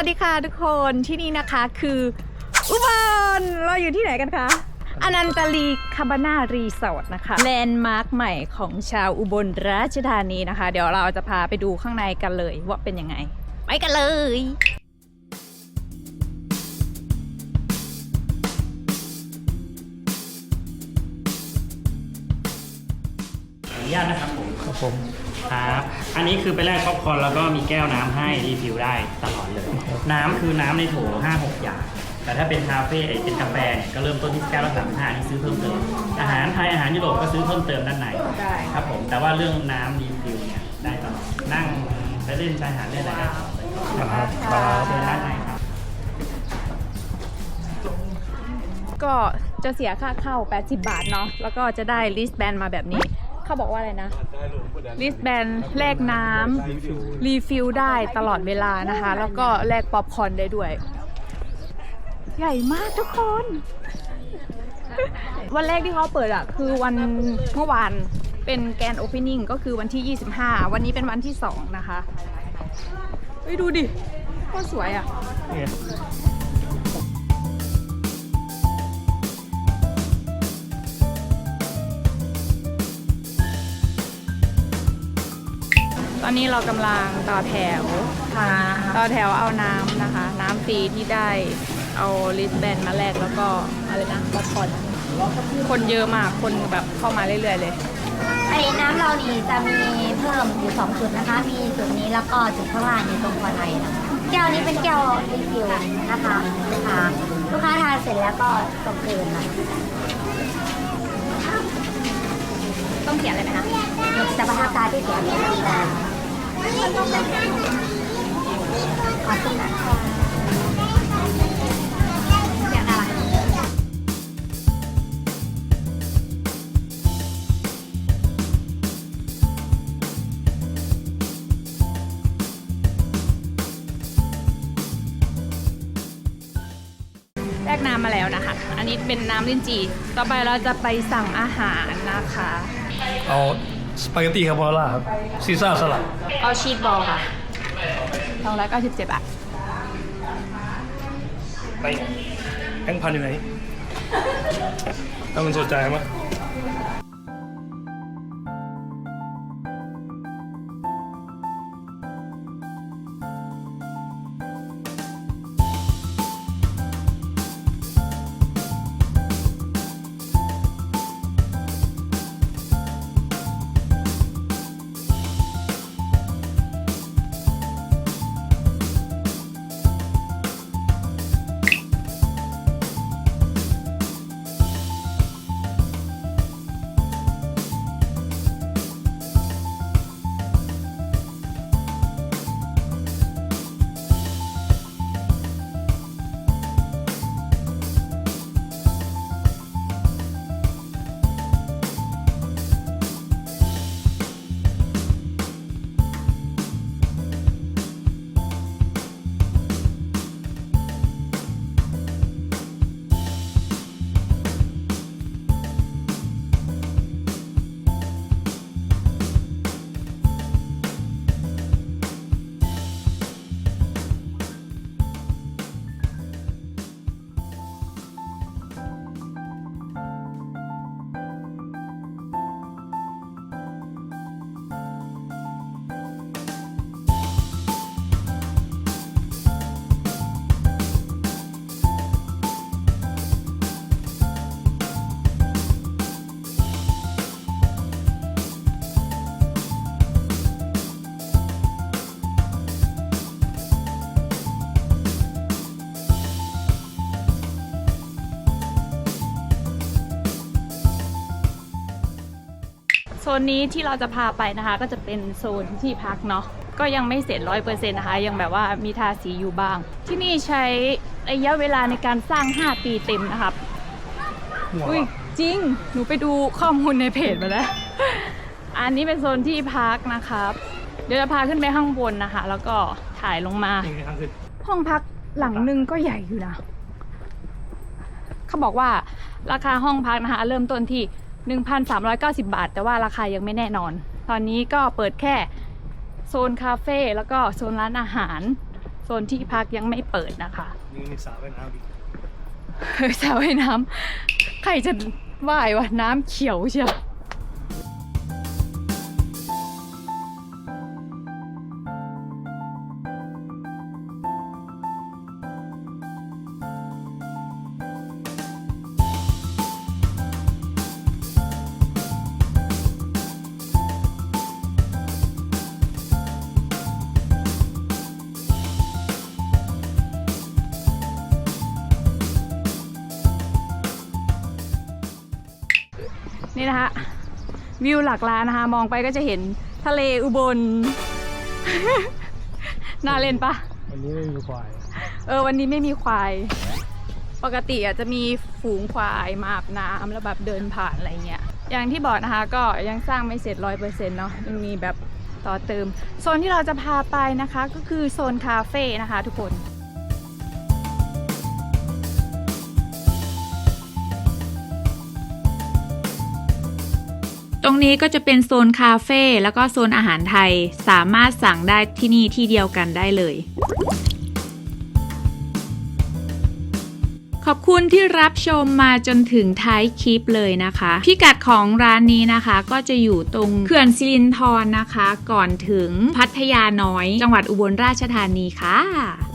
วัสดีค่ะทุกคนที่นี่นะคะคืออุบลเราอยู่ที่ไหนกันคะอนันตลีคาบานารีสอร์ทนะคะแลนด์มาร์คใหม่ของชาวอุบลราชธานีนะคะ เดี๋ยวเราจะพาไปดูข้างในกันเลยว่าเป็นยังไง ไปกันเลยขออนุญาตนะครับผมครับผม ครับ อันนี้คือไปแลกป๊อปคอร์นแล้วก็มีแก้วน้ำให้รีฟิลได้ตลอดเลย น้ำคือน้ำในโถ5 6 อย่าง แต่ถ้าเป็นคาเฟ่ไอเป็นกาแฟเนี่ยก็เริ่มต้นที่แก้วละสามห้านี่ซื้อเพิ่มเติม อาหารไทยอาหารยุโรปก็ซื้อเพิ่มเติมด้านในได้ ครับผม แต่ว่าเรื่องน้ำรีฟิลเนี่ยได้ตลอด นั่งไปเล่นชายหาดเล่นอะไรได้ตลอดเลยครับครับเชิญด้านในครับ ก็จะเสียค่าเข้า 80 บาทเนาะ แล้วก็จะได้ลิสแบนมาแบบนี้ เขาบอกว่าอะไรนะ ลิสแบนแลกน้ำรีฟิลได้ตลอดเวลานะคะ แล้วก็แลกป๊อปคอร์นได้ด้วย ใหญ่มากทุกคน วันแรกที่เขาเปิดอะคือวันเมื่อวานเป็นแกนโอเพนนิ่งก็คือวันที่ 25 วันนี้เป็นวันที่ 2 นะคะเฮ้ยดูดิโคตรสวยอะ อนนี้เรากำลังต่อแถวต่อแถวเอาน้ำนะคะ น้ำฟรีที่ได้เอาลิสแบนมาแลกแล้วก็อะไรนะป๊อปคอร์นคนเยอะมากคนแบบเข้ามาเรื่อยๆเลยไอ้น้ำเรานี่จะมีเพิ่มอยู่สองจุดนะคะ มีจุดนี้แล้วก็จุดข้างล่างนี่ตรงคอไทยนะคะแก้วนี้เป็นแก้วรีฟิลนะคะค่ะลูกค้าทานเสร็จแล้วก็ต้องคืนนะต้องเขียนอะไรไหมคะจะประทับตาที่เสียงนี้นะ ขอบคุณนะคะเขียนอะไรแลกน้ำมาแล้วนะคะ อันนี้เป็นน้ำลิ้นจี่ ต่อไปเราจะไปสั่งอาหารนะคะ เอา สปาเกตตี้คาโบนาร่าครับซีซ่าสลัดเอาชีสบอลค่ะสองร้อยเก้าสิบเจ็ดบาทไปแบงค์พันอยู่ไหนถ้ามันสนใจมั้ย ซนนี้ที่เราจะพาไปนะคะ ก็จะเป็นโซนที่พักเนาะก็ยังไม่เสร็จร้อยเปอร์เซ็นต์นะคะ ยังแบบว่ามีทาสีอยู่บ้าง ที่นี่ใช้ระยะเวลาในการสร้าง 5 ปีเต็มนะครับหัวอุ้ยจริง หนูไปดูข้อมูลในเพจมาแล้ว อันนี้เป็นโซนที่พักนะครับ เดี๋ยวจะพาขึ้นไปข้างบนนะคะ แล้วก็ถ่ายลงมานี่คือทางขึ้นห้องพักหลังหนึ่งก็ใหญ่อยู่นะ เขาบอกว่าราคาห้องพักนะคะ เริ่มต้นที่ 1,390 บาท แต่ว่าราคายังไม่แน่นอน ตอนนี้ก็เปิดแค่โซนคาเฟ่แล้วก็โซนร้านอาหาร โซนที่พักยังไม่เปิดนะคะ นี่มีสระว่ายน้ำอีกสระว่ายน้ำใครจะว่ายว่ะน้ำเขียวเชียว นี่นะคะวิวหลักล้านนะคะ มองไปก็จะเห็นทะเลอุบล น่าเล่นปะวันนี้ไม่มีควาย เออวันนี้ไม่มีควาย ปกติอาจจะมีฝูงควายมาอาบน้ำแล้วแบบเดินผ่านอะไรเงี้ย อย่างที่บอกนะคะก็ยังสร้างไม่เสร็จร้อยเปอร์เซ็นต์เนาะยังมีแบบต่อเติม โซนที่เราจะพาไปนะคะ ก็คือโซนคาเฟ่นะคะทุกคน รงนี้ก็จะเป็นโซนคาเฟ่แล้วก็โซนอาหารไทยสามารถสั่งได้ที่นี่ที่เดียวกันได้เลย ขอบคุณที่รับชมมาจนถึงท้ายคลิปเลยนะคะ พิกัดของร้านนี้นะคะ ก็จะอยู่ตรงเขื่อนสิรินธรนะคะ ก่อนถึงพัทยาน้อย จังหวัดอุบลราชธานีค่ะ